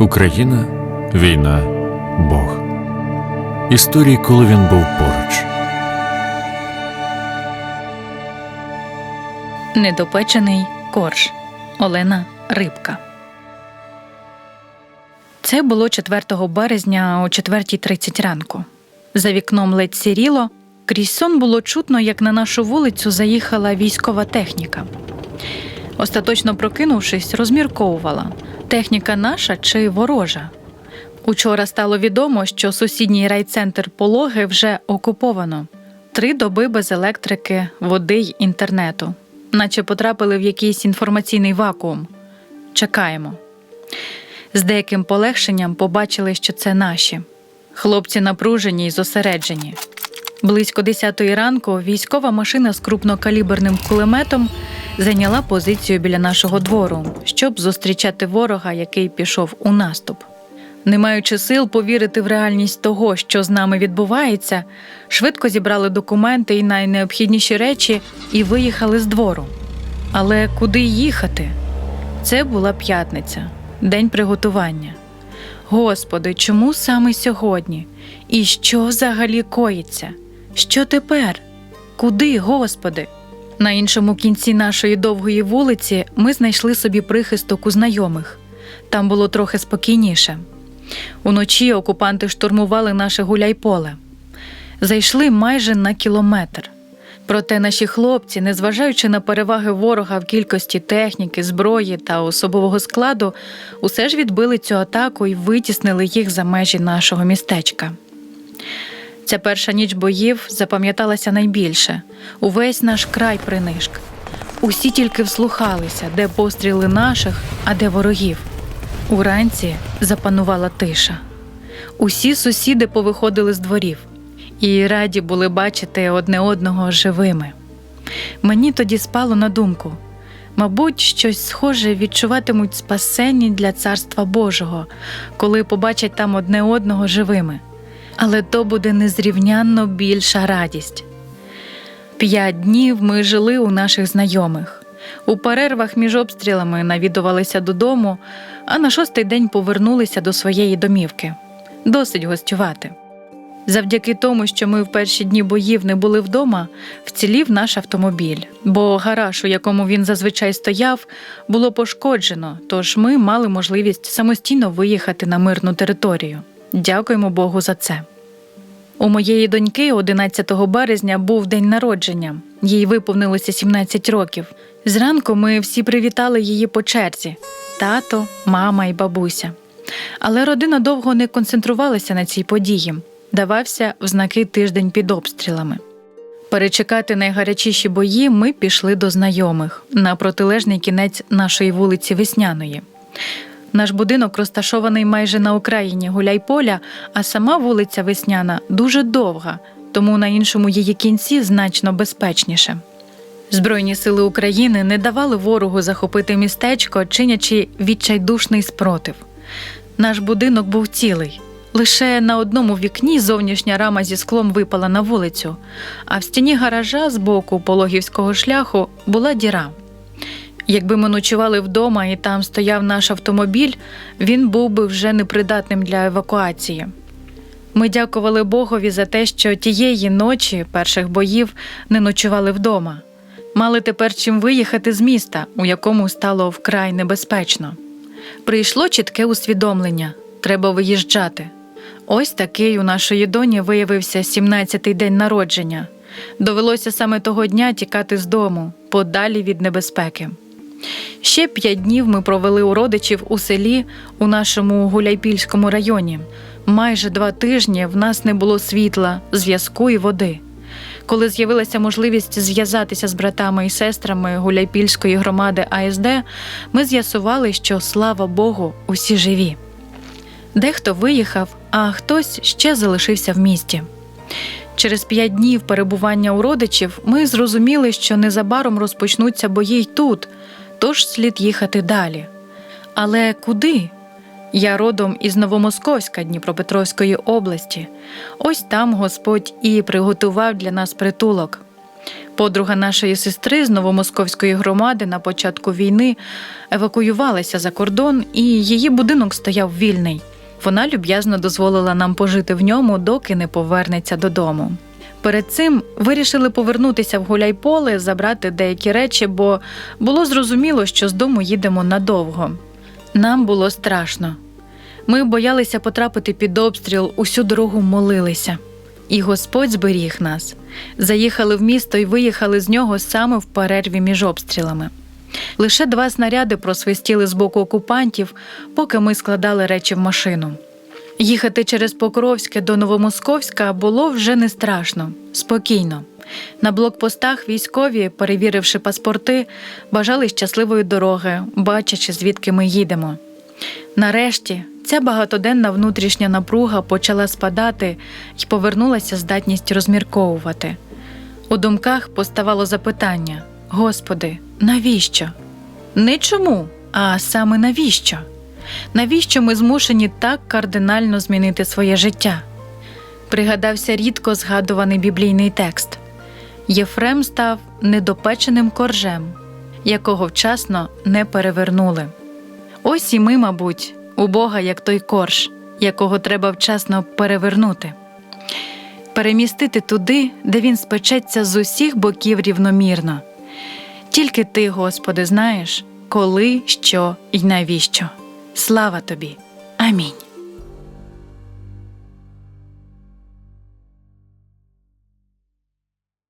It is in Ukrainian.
Україна, війна, Бог. Історії, коли він був поруч. Недопечений корж Олена Рибка. Це було 4 березня о 4.30 ранку. За вікном ледь сіріло. Крізь сон було чутно, як на нашу вулицю заїхала військова техніка. Остаточно прокинувшись, розмірковувала техніка наша чи ворожа. Учора стало відомо, що сусідній райцентр Пологи вже окуповано. Три доби без електрики, води й інтернету, наче потрапили в якийсь інформаційний вакуум. Чекаємо. З деяким полегшенням побачили, що це наші. Хлопці напружені й зосереджені. Близько 10 ранку військова машина з крупнокаліберним кулеметом зайняла позицію біля нашого двору, щоб зустрічати ворога, який пішов у наступ. Не маючи сил повірити в реальність того, що з нами відбувається, швидко зібрали документи і найнеобхідніші речі і виїхали з двору. Але куди їхати? Це була п'ятниця, день приготування. Господи, чому саме сьогодні? І що взагалі коїться? Що тепер? Куди, Господи? На іншому кінці нашої довгої вулиці ми знайшли собі прихисток у знайомих. Там було трохи спокійніше. Уночі окупанти штурмували наше гуляйполе. Зайшли майже на кілометр. Проте наші хлопці, незважаючи на переваги ворога в кількості техніки, зброї та особового складу, усе ж відбили цю атаку і витіснили їх за межі нашого містечка. Ця перша ніч боїв запам'яталася найбільше увесь наш край принишк. Усі тільки вслухалися, де постріли наших, а де ворогів. Уранці запанувала тиша. Усі сусіди повиходили з дворів і раді були бачити одне одного живими. Мені тоді спало на думку мабуть, щось схоже відчуватимуть спасенні для царства Божого, коли побачать там одне одного живими. Але то буде незрівнянно більша радість. П'ять днів ми жили у наших знайомих. У перервах між обстрілами навідувалися додому, а на шостий день повернулися до своєї домівки. Досить гостювати. Завдяки тому, що ми в перші дні боїв не були вдома, вцілів наш автомобіль, бо гараж, у якому він зазвичай стояв, було пошкоджено, тож ми мали можливість самостійно виїхати на мирну територію. Дякуємо Богу за це. У моєї доньки 11 березня був день народження. Їй виповнилося 17 років. Зранку ми всі привітали її по черзі: тато, мама і бабуся. Але родина довго не концентрувалася на цій події. Давався в знаки тиждень під обстрілами. Перечекати найгарячіші бої ми пішли до знайомих на протилежний кінець нашої вулиці Весняної. Наш будинок розташований майже на окраїні Гуляйполя, а сама вулиця Весняна дуже довга, тому на іншому її кінці значно безпечніше. Збройні сили України не давали ворогу захопити містечко, чинячи відчайдушний спротив. Наш будинок був цілий. Лише на одному вікні зовнішня рама зі склом випала на вулицю, а в стіні гаража з боку пологівського шляху була діра. Якби ми ночували вдома і там стояв наш автомобіль, він був би вже непридатним для евакуації. Ми дякували Богові за те, що тієї ночі перших боїв не ночували вдома. Мали тепер чим виїхати з міста, у якому стало вкрай небезпечно. Прийшло чітке усвідомлення треба виїжджати. Ось такий у нашої доні виявився 17-й день народження. Довелося саме того дня тікати з дому, подалі від небезпеки. Ще п'ять днів ми провели у родичів у селі у нашому Гуляйпільському районі. Майже два тижні в нас не було світла, зв'язку і води. Коли з'явилася можливість зв'язатися з братами і сестрами Гуляйпільської громади АСД, ми з'ясували, що слава Богу, усі живі. Дехто виїхав, а хтось ще залишився в місті. Через п'ять днів перебування у родичів ми зрозуміли, що незабаром розпочнуться бої й тут, тож слід їхати далі. Але куди? Я родом із Новомосковська Дніпропетровської області. Ось там Господь і приготував для нас притулок. Подруга нашої сестри з новомосковської громади на початку війни евакуювалася за кордон, і її будинок стояв вільний. Вона люб'язно дозволила нам пожити в ньому, доки не повернеться додому. Перед цим вирішили повернутися в гуляйполе, забрати деякі речі, бо було зрозуміло, що з дому їдемо надовго. Нам було страшно. Ми боялися потрапити під обстріл, усю дорогу молилися. І Господь зберіг нас. Заїхали в місто і виїхали з нього саме в перерві між обстрілами. Лише два снаряди просвистіли з боку окупантів, поки ми складали речі в машину. Їхати через Покровське до Новомосковська було вже не страшно, спокійно. На блокпостах військові, перевіривши паспорти, бажали щасливої дороги, бачачи, звідки ми їдемо. Нарешті ця багатоденна внутрішня напруга почала спадати і повернулася здатність розмірковувати. У думках поставало запитання: Господи, навіщо? Не чому, а саме навіщо? Навіщо ми змушені так кардинально змінити своє життя? Пригадався рідко згадуваний біблійний текст. Єфрем став недопеченим коржем, якого вчасно не перевернули. Ось і ми, мабуть, у Бога як той корж, якого треба вчасно перевернути, перемістити туди, де він спечеться з усіх боків рівномірно. Тільки ти, Господи, знаєш, коли, що і навіщо. Слава тобі. Амінь.